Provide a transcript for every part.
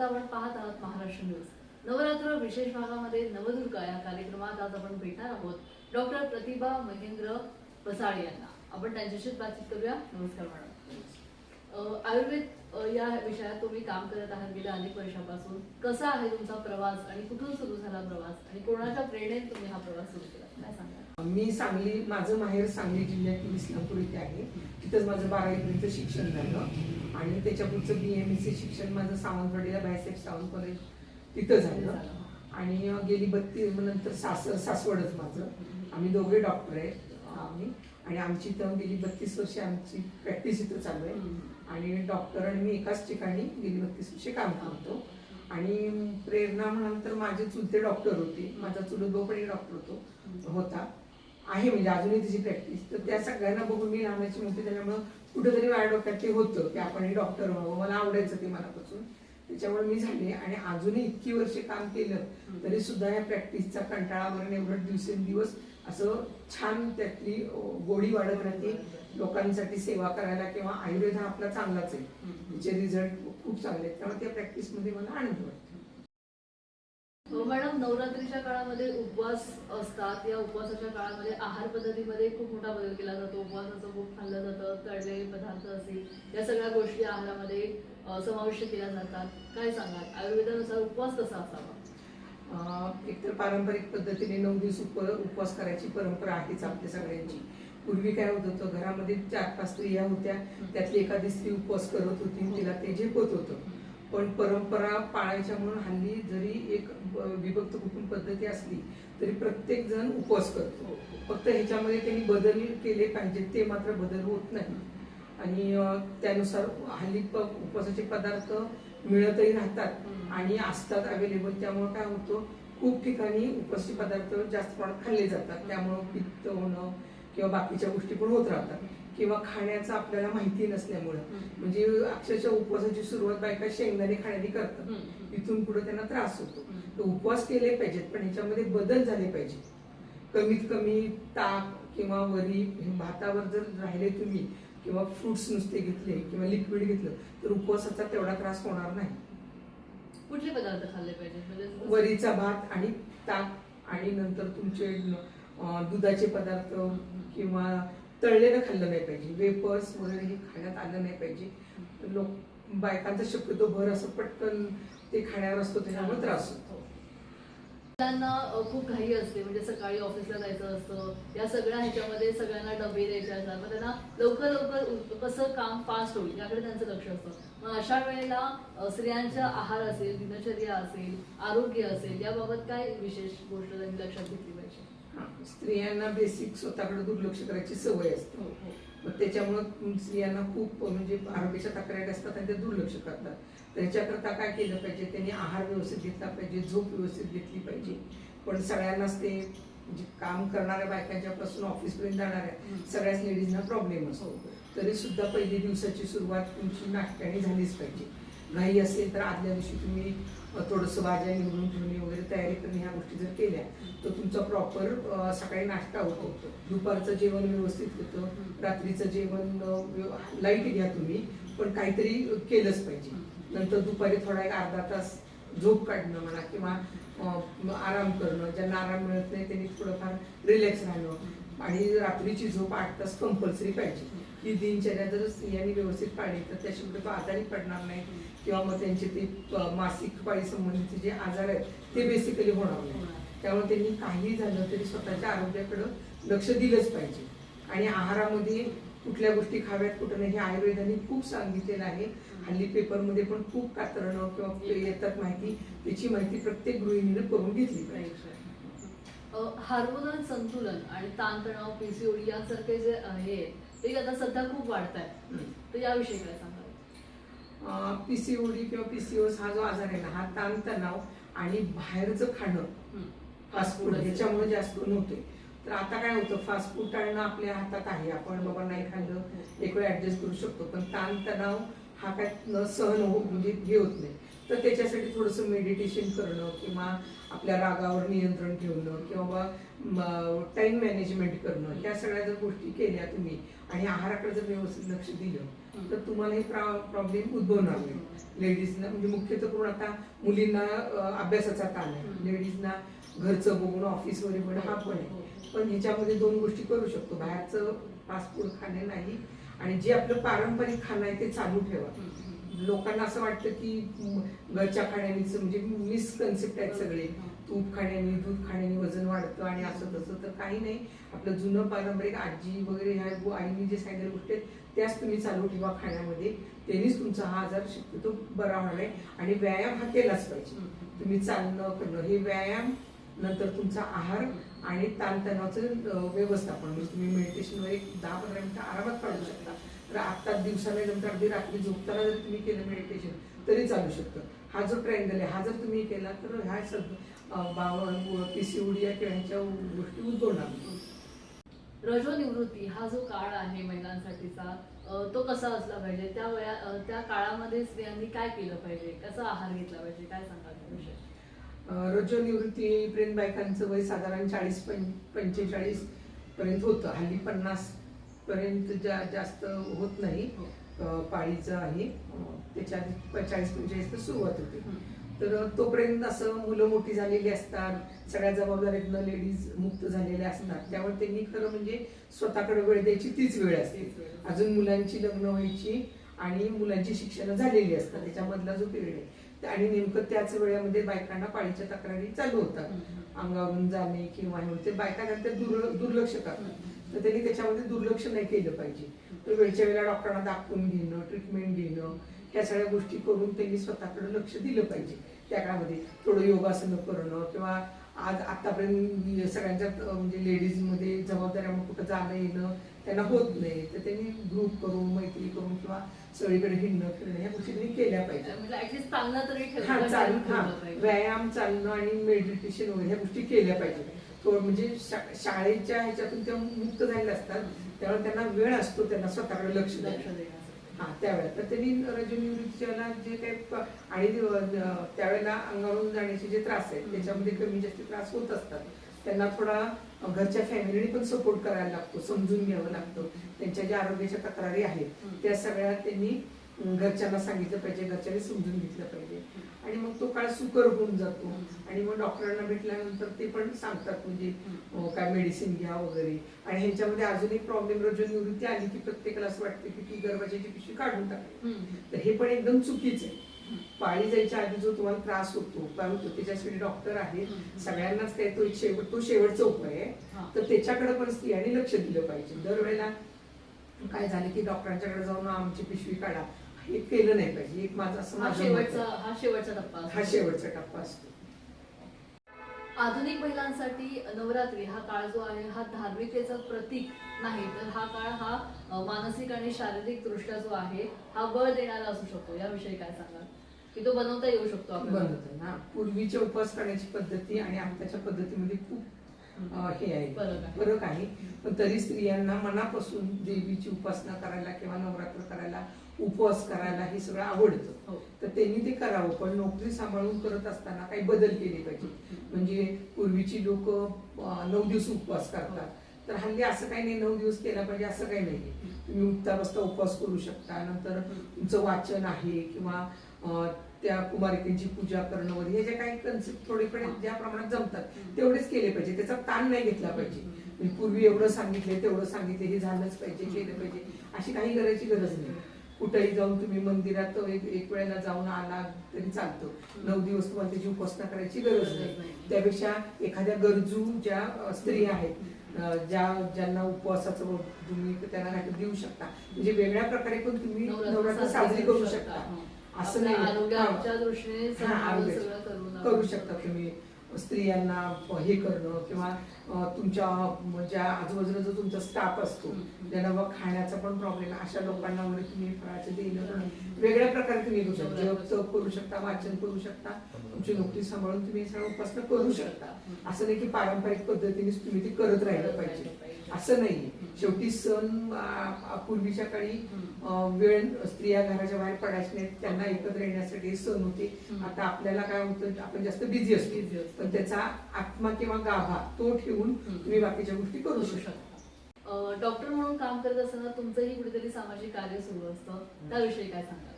आता आपण पाहत आहोत महाराष्ट्र न्यूज. नवरात्र विशेष भागामध्ये नवदुर्गा या कार्यक्रमात आज आपण भेटणार आहोत. डॉक्टर प्रतिभा महेंद्र पसाळे यांना. आपण त्यांच्याशीच बातचीत करूया. नमस्कार मॅडम. आयुर्वेद या विषयात तुम्ही काम करत आहात गेल्या अनेक वर्षापासून. कसा आहे तुमचा प्रवास आणि कुठून सुरू झाला प्रवास आणि कोणाच्या प्रेरणेत तुम्ही हा प्रवास सुरू केला? काय सांगा मी सांगली माझं माहेर सांगली जिल्ह्यातील इस्लामपूर इथे आहे. तिथंच माझं बारावीपर्यंत शिक्षण झालं. आणि त्याच्या पुढचं बी एम सी शिक्षण माझं सावंतवाडीला बायसेफ सावंत कॉलेज तिथं झालं. आणि गेली बत्तीस नंतर सास सासवडच माझं. आम्ही दोघे डॉक्टर आहेत आम्ही. आणि आमची इथं गेली बत्तीस वर्षे आमची प्रॅक्टिस इथं चालू आहे. आणि डॉक्टर आणि मी एकाच ठिकाणी गेली बत्तीस वर्षे काम करतो. आणि प्रेरणा म्हणाल तर माझे चुलते डॉक्टर होते. माझा चुलत भाऊ पण एक डॉक्टर होतो होता. आहे म्हणजे अजूनही तिची प्रॅक्टिस तर त्या सगळ्यांना बघून मी लहानाची मोठी त्याच्यामुळं कुठेतरी माझ्या डोक्यात ते होतं की आपण हे डॉक्टर व्हावं. मला आवडायचं ते मनापासून. त्याच्यामुळे मी झाले आणि अजूनही इतकी वर्ष काम केलं तरी सुद्धा या प्रॅक्टिसचा कंटाळा वगैरे एवढं दिवसेंदिवस असं छान त्यातली गोडी वाढत राहते. लोकांसाठी सेवा करायला किंवा आयुर्वेद हा आपला चांगलाच आहे. त्याचे रिझल्ट खूप चांगले आहेत. त्यामुळे त्या प्रॅक्टिसमध्ये मला आनंद वाटतो. मॅडम नवरात्रीच्या काळामध्ये उपवास असतात. या उपवासाच्या काळामध्ये आहार पद्धतीमध्ये खूप मोठा बदल केला जातो. उपवासाचं खूप खाल्लं जातं तळलेले पदार्थ असेल या सगळ्या गोष्टी आहारामध्ये समाविष्ट केल्या जातात. काय सांगाल? आयुर्वेदानुसार उपवास कसा असावा? अं, एकतर पारंपरिक पद्धतीने नऊ दिवस उप उपवास करायची परंपरा आहेच आपल्या सगळ्यांची. पूर्वी काय होत होतं घरामध्ये चार पाच स्त्रिया होत्या. त्यातली एखादी स्त्री उपवास करत होती आणि तिला ते झेपत होतं. पण परंपरा पाळायच्या म्हणून हल्ली जरी एक विभक्त कुटुंब पद्धती असली तरी प्रत्येक जण उपवास करतो. फक्त ह्याच्यामध्ये त्यांनी बदल केले पाहिजेत ते मात्र बदल होत नाही. आणि त्यानुसार हल्ली प- उपवासाचे पदार्थ मिळतही राहतात आणि असतात अवेलेबल त्यामुळे काय होतं खूप ठिकाणी उपवासी पदार्थ जास्त प्रमाणात खाल्ले जातात. त्यामुळं पित्त होणं किंवा बाकीच्या गोष्टी पण होत राहतात. किंवा खाण्याचं आपल्याला माहिती नसल्यामुळं. म्हणजे अक्षरशः उपवासाची सुरुवात बायका शेंगदाणे खाण्याने करतात. इथून पुढे त्यांना त्रास होतो. तर उपवास केले पाहिजेत पण ह्याच्यामध्ये बदल झाले पाहिजेत. कमीत कमी ताक किंवा वरी भातावर जर राहिले तुम्ही किंवा फ्रुट्स नुसते घेतले किंवा लिक्विड घेतलं तर उपवासाचा तेवढा त्रास होणार नाही. कुठले पदार्थ खाल्ले पाहिजेत? म्हणजे वरीचा भात आणि ताक आणि नंतर तुमचे दुधाचे पदार्थ किंवा तळलेलं खाल्लं नाही पाहिजे. वेपर्स वगैरे हे खाण्यात आलं नाही पाहिजे. लोक बायकांचा शक्यतो भर असं पटकन ते खाण्यावर असतो त्याच्यामुळे त्रास होतो. मुलांना खूप घाई असते. म्हणजे सकाळी ऑफिसला जायचं असतं. या सगळ्या ह्याच्यामध्ये सगळ्यांना डबे द्यायचे असतात. मग त्यांना लवकर लवकर कसं काम फास्ट होईल याकडे त्यांचं लक्ष असतं. मग अशा वेळेला स्त्रियांचा आहार असेल दिनचर्या असेल आरोग्य असेल याबाबत काय विशेष गोष्ट त्यांनी लक्षात घेतली पाहिजे? स्त्रियांना बेसिक स्वतःकडे दुर्लक्ष करायची सवय असते हो, हो. मग त्याच्यामुळं स्त्रियांना खूप म्हणजे आरोग्याच्या तक्रारी असतात आणि ते दुर्लक्ष करतात तर ह्याच्याकरता काय केलं पाहिजे त्यांनी आहार व्यवस्थित घेतला पाहिजे झोप व्यवस्थित घेतली पाहिजे पण सगळ्यांनाच ते म्हणजे काम करणाऱ्या बायकांच्या पासून ऑफिसपर्यंत जाणाऱ्या. सगळ्याच लेडीजना प्रॉब्लेम असतो हो. तरी सुद्धा पहिली दिवसाची सुरुवात तुमची नाश्त्याने झालीच पाहिजे घाई असेल तर आदल्या दिवशी तुम्ही थोडंसं भाज्या निवडून ठेवणे वगैरे तयारी करणे ह्या गोष्टी जर केल्या तर तुमचा प्रॉपर सकाळी नाश्ता होतो. दुपारचं जेवण व्यवस्थित होतं. रात्रीचं जेवण लाइट घ्या तुम्ही पण काहीतरी केलंच पाहिजे. नंतर दुपारी थोडा एक अर्धा तास झोप काढणं म्हणा किंवा आराम करणं. ज्यांना आराम मिळत नाही त्यांनी थोडंफार रिलॅक्स राहणं. आणि रात्रीची झोप आठ तास कंपल्सरी पाहिजे. ही दिनचर्या जर स्त्रियांनी व्यवस्थित पाळली तर त्याच्यामुळे तो आजारी पडणार नाही किंवा मग त्यांचे ते मासिक पाळी संबंधीचे जे आजार आहेत ते बेसिकली होणार नाही. त्यामुळे त्यांनी काही झालं तरी स्वतःच्या आरोग्याकडं लक्ष दिलंच पाहिजे. आणि आहारामध्ये कुठल्या गोष्टी खाव्यात कुठं नाही हे आयुर्वेदाने खूप सांगितलेलं आहे. हल्ली पेपरमध्ये पण खूप कातरणं किंवा येतात माहिती त्याची माहिती प्रत्येक गृहिणीनं करून घेतली पाहिजे. हार्मोनल संतुलन आणि ताणतणाव पीसीओडी यासारखे जे आहे ते आता सध्या खूप वाढत आहेत हम्म. तर याविषयी काय सांगाल? पीसीओडी किंवा पीसीओस हा जो आजार आहे ना हा ताणतणाव आणि बाहेरचं खाणं फास्ट फूड ह्याच्यामुळे जास्त करून होते तर आता काय होतं फास्ट फूड टाळणं आपल्या हातात आहे. आपण बाबा नाही खाल्लं एक वेळ ऍडजस्ट करू शकतो. पण ताण तणाव हा काय न सहन हो म्हणजे हे होत नाही. तर त्याच्यासाठी थोडंसं मेडिटेशन करणं किंवा आपल्या रागावर नियंत्रण ठेवणं किंवा टाइम मॅनेजमेंट करणं ह्या सगळ्या जर गोष्टी केल्या तुम्ही आणि आहाराकडे जर व्यवस्थित लक्ष दिलं तर तुम्हाला हे प्रॉब्लेम उद्भवणार नाही. लेडीजना म्हणजे मुख्यतः करून आता मुलींना अभ्यासाचा ताण आहे. लेडीजना घरचं बघून ऑफिस वगैरे पण हा पण आहे. पण ह्याच्यामध्ये दोन गोष्टी करू शकतो. बाहेरचं फास्ट फूड खाणे नाही. आणि जे आपलं पारंपरिक खाणं आहे ते चालू ठेवा. लोकांना असं वाटतं की घरच्या खाण्यानेच म्हणजे मिसकन्सेप्ट आहेत सगळे. तूप खाण्याने दूध खाण्याने वजन वाढतं आणि असं तसं तर काही नाही. आपलं जुनं पारंपरिक आजी वगैरे ह्या गो- आईने जे सांगितलेल्या गोष्टी आहेत त्याच तुम्ही चालू ठेवा खाण्यामध्ये. त्यांनीच तुमचा हा आजार शक्यतो बरा होणार आहे. आणि व्यायाम हा केलाच पाहिजे. तुम्ही चालणं करणं हे व्यायाम नंतर तुमचा आहार आणि ताणतणावाचं व्यवस्थापन. म्हणजे तुम्ही मेडिटेशनवर एक दहा पंधरा मिनटं आरामात काढू शकता. तर आत्ता दिवसाला नंतर अगदी रात्री झोपताना जर तुम्ही केलं मेडिटेशन तरी चालू शकतं. हा जो ट्रायंगल आहे हा जर तुम्ही केला तर ह्या सगळं बावळ पीसीओडी या किंवा ह्याच्या गोष्टी उद्भवणार नाही. रजो निवृत्ती हा जो काळ आहे महिलांसाठीचा तो कसा असला पाहिजे? त्या वया त्या काळामध्ये स्त्रियांनी काय केलं पाहिजे? कसा आहार घेतला पाहिजे? काय सांगाल त्याविषयी अं, रजो निवृत्तीपर्यंत बायकांचं वय साधारण चाळीस पंचेचाळीस पर्यंत होतं. हल्ली पन्नास पर्यंत जा जास्त होत नाही हो. पाळीचं आहे त्याच्या आधी चाळीस पंचेचाळीस सुरुवात होते. तर तोपर्यंत असं मुलं मोठी झालेली असतात सगळ्या जबाबदारीतनं लेडीज मुक्त झालेल्या असतात त्यामुळे त्यांनी खरं म्हणजे स्वतःकडे वेळ द्यायची तीच वेळ असते. अजून मुलांची लग्न व्हायची आणि मुलांची शिक्षण झालेली असतात त्याच्यामधला जो पिरियड आहे आणि नेमकं त्याच वेळेमध्ये बायकांना पाळीच्या तक्रारी चालू होतात. अंगावरून जाणे किंवा हे होते बायका दुर्लक्ष करतात. तर त्यांनी त्याच्यामध्ये दुर्लक्ष नाही केलं पाहिजे. तर वेळच्या वेळेला डॉक्टरांना दाखवून घेणं ट्रीटमेंट घेणं ह्या सगळ्या गोष्टी करून त्यांनी स्वतःकडे लक्ष दिलं पाहिजे. त्या काळामध्ये थोडं योगासनं करणं किंवा आज आतापर्यंत सगळ्यांच्यात अं, म्हणजे लेडीजमध्ये जबाबदाऱ्यामुळे कुठं जाणं येणं त्यांना होत नाही. तर त्यांनी ग्रुप करून मैत्री करून किंवा सगळीकडे हिंडणं फिरणं ह्या गोष्टी त्यांनी केल्या पाहिजे. म्हणजे. व्यायाम चालणं आणि मेडिटेशन वगैरे ह्या गोष्टी केल्या पाहिजे. म्हणजे शाळेच्या ह्याच्यातून त्या मुक्त झालेल्या असतात. त्यामुळे त्यांना वेळ असतो त्यांना स्वतःकडे लक्ष द्यायला. देण्यासाठी. हा त्यावेळेला. तर त्यांनी रजनिवृत्तीला जे काही आणि त्यावेळेला अंगावरून जाण्याचे जे त्रास आहेत त्याच्यामध्ये कमी जास्त त्रास होत असतात त्यांना थोडा घरच्या फॅमिलीने पण सपोर्ट करायला लागतो समजून घ्यावं लागतं. त्यांच्या ज्या आरोग्याच्या तक्रारी आहेत त्या सगळ्या त्यांनी घरच्यांना सांगितलं पाहिजे घरच्यांनी समजून घेतलं पाहिजे. आणि मग तो काळ सुकर होऊन जातो. आणि मग डॉक्टरांना भेटल्यानंतर ते पण सांगतात म्हणजे काय मेडिसिन घ्या वगैरे. आणि ह्यांच्यामध्ये अजून एक प्रॉब्लेम रजोनिवृत्ती आली की प्रत्येकाला असं वाटतं की ती गर्भाची पिशवी काढून टाकली. तर हे पण एकदम चुकीचं आहे. पाळी जायच्या आधी जो तुम्हाला त्रास होतो काय होतो त्याच्यासाठी डॉक्टर आहेत हम्म. सगळ्यांनाच काय तो एक शेवट तो शेवटचा उपाय आहे. तर त्याच्याकडे पण स्त्रियांनी लक्ष दिलं पाहिजे. दरवेळेला काय झालं की डॉक्टरांच्याकडे जाऊन आमची पिशवी काढा. हे केलं नाही पाहिजे. एक माझं असं हा माझं मत शेवटचा आहे. हा शेवटचा टप्पा असतो. हा शेवटचा टप्पा असतो. आधुनिक महिलांसाठी नवरात्री हा काळ जो आहे हा धार्मिकतेचं प्रतीक नाही. तर हा काळ हा अ, मानसिक आणि शारीरिक दृष्ट्या जो आहे हा बळ देणारा असू शकतो. याविषयी काय सांगाल? की तो बनवता येऊ शकतो आपल्याला. बनवतो ना पूर्वीच्या उपवास करण्याची पद्धती आणि आताच्या पद्धतीमध्ये खूप अं, हे आहे. फरक आहे. फरक आहे. पण तरी स्त्रियांना मनापासून देवीची उपासना करायला किंवा नवरात्र करायला उपवास करायला हे सगळं आवडतं. हो. तर त्यांनी ते करावं पण नोकरी सांभाळून करत असताना काही बदल केले पाहिजे. म्हणजे पूर्वीची लोक नऊ दिवस उपवास करतात. तर हल्ली असं काही नाही नऊ दिवस केला पाहिजे असं काही नाही. तुम्ही उठता बसता उपवास करू शकता. नंतर तुमचं वाचन आहे किंवा त्या कुमारिकेची पूजा करणं वगैरे हे जे काही कन्सेप्ट थोडेकडे ज्या प्रमाणात जमतात तेवढेच केले पाहिजे. त्याचा ताण नाही घेतला पाहिजे. म्हणजे पूर्वी एवढं सांगितले तेवढं सांगितले हे झालंच पाहिजे केलं पाहिजे अशी काही करायची गरज नाही. कुठेही जाऊन तुम्ही मंदिरात एक एक वेळेला जाऊन आला तरी चालतं. नऊ दिवस तुम्हाला त्याची उपासना करायची गरज नाही. त्यापेक्षा एखाद्या गरजू ज्या स्त्री आहेत ज्या ज्यांना उपवासाचं तुम्ही त्यांना काही देऊ शकता. म्हणजे वेगळ्या प्रकारे पण तुम्ही नवरात्र साजरी करू शकता. असं नाही. आरोग्याच्या दृष्टीने करू शकता तुम्ही. स्त्रियांना हे करणं किंवा तुमच्या ज्या आजूबाजूला जो तुमचा स्टाफ असतो. ज्यांना बा खाण्याचा पण प्रॉब्लेम अशा लोकांना वगैरे तुम्ही फळाचे देणं वेगळ्या प्रकारे तुम्ही करू शकता. जप करू शकता वाचन करू शकता तुमची नोकरी सांभाळून तुम्ही सगळं उपासना करू शकता. असं नाही की पारंपरिक पद्धतीनेच तुम्ही ते करत राहिलं पाहिजे. असं नाहीये. शेवटी सण पूर्वीच्या काळी वेळ स्त्रिया घराच्या बाहेर पडायच्या नाहीत. त्यांना एकत्र येण्यासाठी सण होते. आता आपल्याला काय होतं आपण जास्त बिझी असतो. पण त्याचा आत्मा किंवा गाभा तो ठेवून. तुम्ही बाकीच्या गोष्टी करू शकता. डॉक्टर म्हणून काम करत असताना तुमचंही कुठेतरी सामाजिक कार्य सुरू असतं. त्याविषयी काय सांगाल?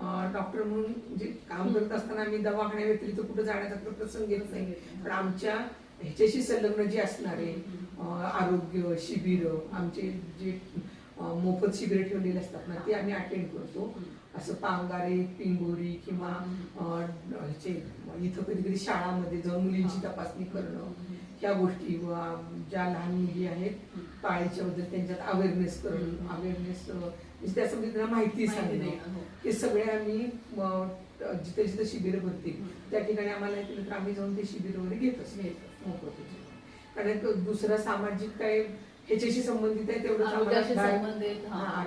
अ, डॉक्टर म्हणून म्हणजे काम करत असताना आम्ही दवाखान्या व्यतिरिक्त कुठे जाण्याचा प्रसंग येत नाही. पण आमच्या ह्याच्याशी संलग्न जे असणारे आरोग्य शिबिर आमचे जे मोफत शिबिर ठेवलेले असतात ना ते आम्ही अटेंड करतो असं पांगारे पिंगोरी किंवा ह्याचे इथं कधी कधी शाळामध्ये जाऊन मुलींची तपासणी करणं ह्या गोष्टी व ज्या लहान मुली आहेत पाळीच्या बद्दल त्यांच्यात अवेअरनेस करणं अवेअरनेस त्या संबंधी त्यांना माहिती सांगणं हो. हे सगळे आम्ही जिथे जिथे शिबिर भरतील. त्या ठिकाणी आम्हाला तर आम्ही जाऊन ते शिबिर वगैरे घेत असतो. कारण तो दुसरा सामाजिक काय ह्याच्याशी संबंधित आहे तेवढं आरोग्याशी संबंधित हा.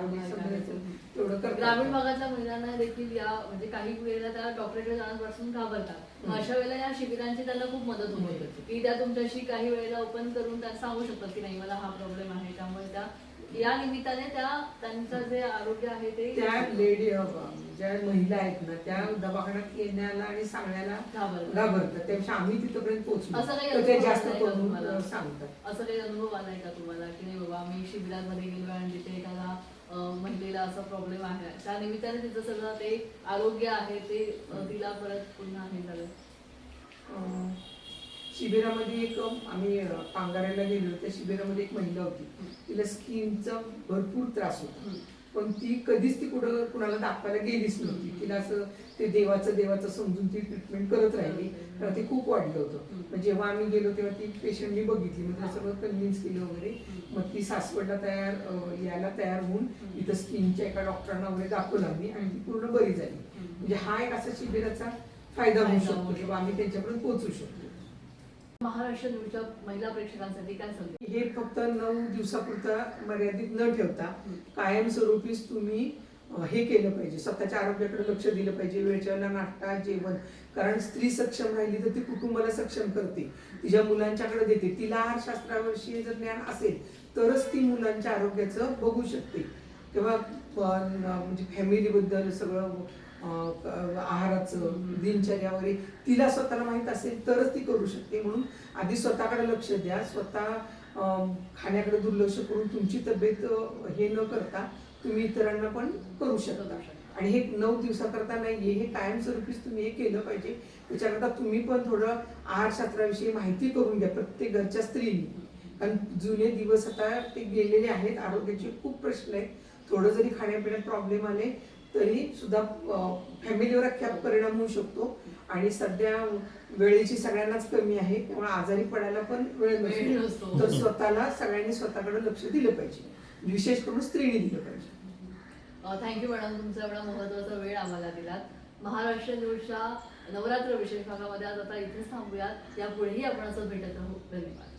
तेवढं करतात. ग्रामीण भागातल्या महिलांना देखील या म्हणजे काही वेळेला त्या डॉक्टरकडे जाण्यापासून घाबरतात मग. अशा वेळेला या शिबिरांची त्यांना खूप मदत होते. की त्या तुमच्याशी काही वेळेला ओपन करून त्या सांगू शकतात की नाही मला हा प्रॉब्लेम आहे त्यामुळे त्या या निमित्ताने त्या त्यांचं जे आरोग्य आहे ते त्या लेडी ज्या महिला आहेत ना त्या दवाखान्यात येण्याला आणि सांगण्याला घाबरतात. त्यापेक्षा आम्ही तिथपर्यंत पोहोचलो. असं काही तर ते अनुभव जास्त आलाय का करून तुम्हाला? सांगतात. असं काही अनुभव आलाय का तुम्हाला? की नाही बाबा मी शिबिरांमध्ये गेलो आणि तिथे एखादा अं, महिलेला असा प्रॉब्लेम आहे. त्या निमित्ताने तिचं सगळं ते आरोग्य आहे ते अं, तिला परत पुन्हा हे झालं. अं, शिबिरामध्ये एक आम्ही पांगाऱ्याला गेलो. त्या शिबिरामध्ये एक महिला होती. तिला स्किनचा भरपूर त्रास होता. पण ती कधीच ती कुठं कुणाला दाखवायला गेलीच नव्हती. तिला असं ते देवाचं देवाचं समजून ती ट्रीटमेंट करत राहिली. तर ते खूप वाढलं होतं. जेव्हा आम्ही गेलो तेव्हा ती पेशंटनी बघितली. मग तिला सगळं कन्व्हिन्स केलं वगैरे. मग ती सासवडला तयार यायला तयार होऊन इथं स्किनच्या एका डॉक्टरांना वगैरे दाखवून आम्ही आणि ती पूर्ण बरी झाली. म्हणजे हा एक असा शिबिराचा फायदा होऊ शकतो. किंवा आम्ही त्यांच्यापर्यंत पोहोचू शकतो. महाराष्ट्र न्यूजच्या महिला प्रेक्षकांसाठी काय सांगते? हे फक्त नऊ दिवसापुरता मर्यादित न ठेवता कायमस्वरूपीच तुम्ही हे केलं पाहिजे. स्वतःच्या आरोग्याकडे लक्ष दिलं पाहिजे. वेळच्या वेळेला नाश्ता जेवण. कारण स्त्री सक्षम राहिली तर ती कुटुंबाला सक्षम करते. तिच्या मुलांच्याकडे देते. तिला आहारशास्त्राविषयी जर ज्ञान असेल तरच ती मुलांच्या आरोग्याचं बघू शकते. तेव्हा म्हणजे फॅमिलीबद्दल सगळं आहाराचं दिनचर्या वगैरे तिला स्वतःला माहीत असेल तरच ती करू शकते. म्हणून आधी स्वतःकडे लक्ष द्या. स्वतः खाण्याकडे दुर्लक्ष करून तुमची तब्येत हे न करता तुम्ही इतरांना पण करू शकता. आणि हे नऊ दिवसाकरता नाही हे कायमस्वरूपीच तुम्ही हे केलं पाहिजे. त्याच्याकरता तुम्ही पण थोडं आहारशास्त्राविषयी माहिती करून घ्या प्रत्येक घरच्या स्त्रीनी. कारण जुने दिवस आता ते गेलेले आहेत. आरोग्याचे खूप प्रश्न आहेत. थोडं जरी खाण्यापिण्यात प्रॉब्लेम आले तरी सुद्धा फॅमिलीवर अख्ख्या परिणाम होऊ शकतो. आणि सध्या वेळेची सगळ्यांनाच कमी आहे. त्यामुळे आजारी पडायला पण वेळ नसतो. तर स्वतःला सगळ्यांनी स्वतःकडे लक्ष दिलं पाहिजे. विशेष करून स्त्रीने दिलं पाहिजे. थँक्यू मॅडम तुमचा एवढा महत्त्वाचा वेळ आम्हाला दिलात. महाराष्ट्र न्यूजच्या नवरात्र विशेष भागामध्ये आज आता इथेच थांबूयात. यापुढेही आपण असं भेटत राहू. धन्यवाद.